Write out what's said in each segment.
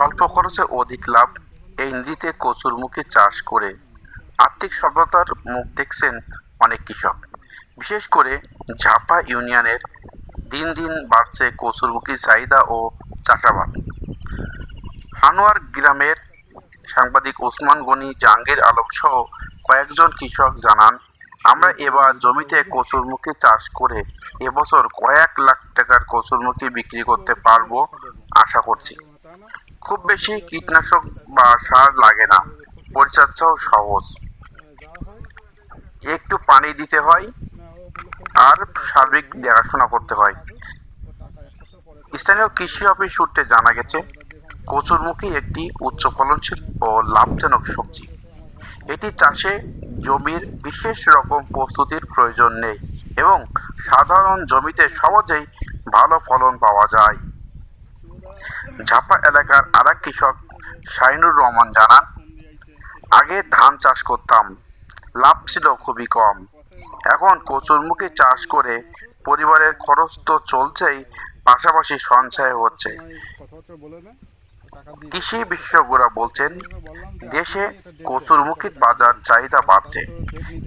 স্বল্প খরচে অধিক লাভ এই নদীতে কচুরমুখী চাষ করে আর্থিক সফলতার মুখ দেখছেন অনেক কৃষক। বিশেষ করে ঝাপা ইউনিয়নের দিন দিন বাড়ছে কচুরমুখী চাহিদা ও চাষাবাদ। হানোয়ার গ্রামের সাংবাদিক ওসমান গনি জাহাঙ্গীর আলম সহ কয়েকজন কৃষক জানান, আমরা এবার জমিতে কচুরমুখী চাষ করে এবছর কয়েক লাখ টাকার কচুরমুখী বিক্রি করতে পারব, আশা করছি। খুব বেশি কীটনাশক বা সার লাগে না। পরিচর্যাও সহজ। একটু পানি দিতে হয় আর সার্বিক দেখাশোনা করতে হয়। স্থানীয় কৃষি অফিস সূত্রে জানা গেছে, কচুরমুখী একটি উচ্চ ফলনশীল ও লাভজনক সবজি। এটি চাষে জমির বিশেষ রকম প্রস্তুতির প্রয়োজন নেই এবং সাধারণ জমিতে সহজেই ভালো ফলন পাওয়া যায়। ঝাপা এলাকার আরেক কৃষক শাইনুর রহমান জানান, আগে ধান চাষ করতাম, লাভ ছিল খুবই কম। এখন কচুরমুখী চাষ করে পরিবারের খরচ তো চলছেই, পাশাপাশি সঞ্চয় হচ্ছে। কৃষি বিশেষজ্ঞরা বলছেন, দেশে কচুরমুখীর বাজার চাহিদা বাড়ছে।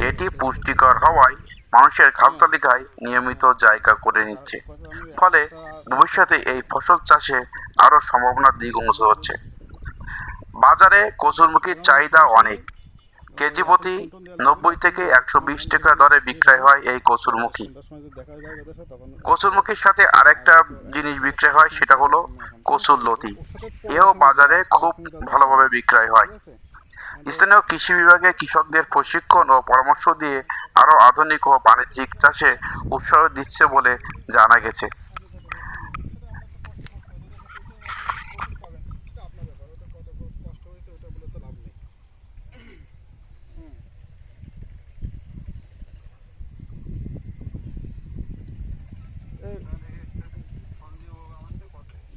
এটি পুষ্টিকর হওয়ায় মানুষের খাদ্য তালিকায় নিয়মিত জায়গা করে নিচ্ছে। ফলে ভবিষ্যতে এই ফসল চাষে আরও সম্ভাবনার দিক উন্নত হচ্ছে। বাজারে কচুরমুখীর চাহিদা অনেক। কেজি প্রতি নব্বই থেকে একশো বিশ টাকা দরে বিক্রয় হয় এই কচুরমুখী। কচুরমুখীর সাথে আরেকটা জিনিস বিক্রয় হয়, সেটা হলো কচুর লতি। এও বাজারে খুব ভালোভাবে বিক্রয় হয়। স্থানীয় কৃষি বিভাগে কৃষকদের প্রশিক্ষণ ও পরামর্শ দিয়ে আরও আধুনিক ও বাণিজ্যিক চাষে উৎসাহ দিচ্ছে বলে জানা গেছে কষ্ট হয়েছে ওটা বলে তো লাভ নেই এই,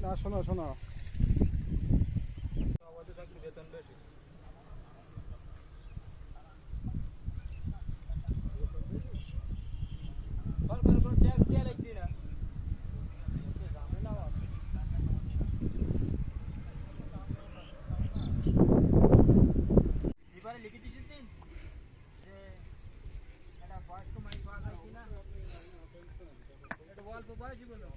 না শোনো শোনো। বয়স্ক মানুষ পাওয়া যায় কিনা? এটা অল্প বয়সী বলো।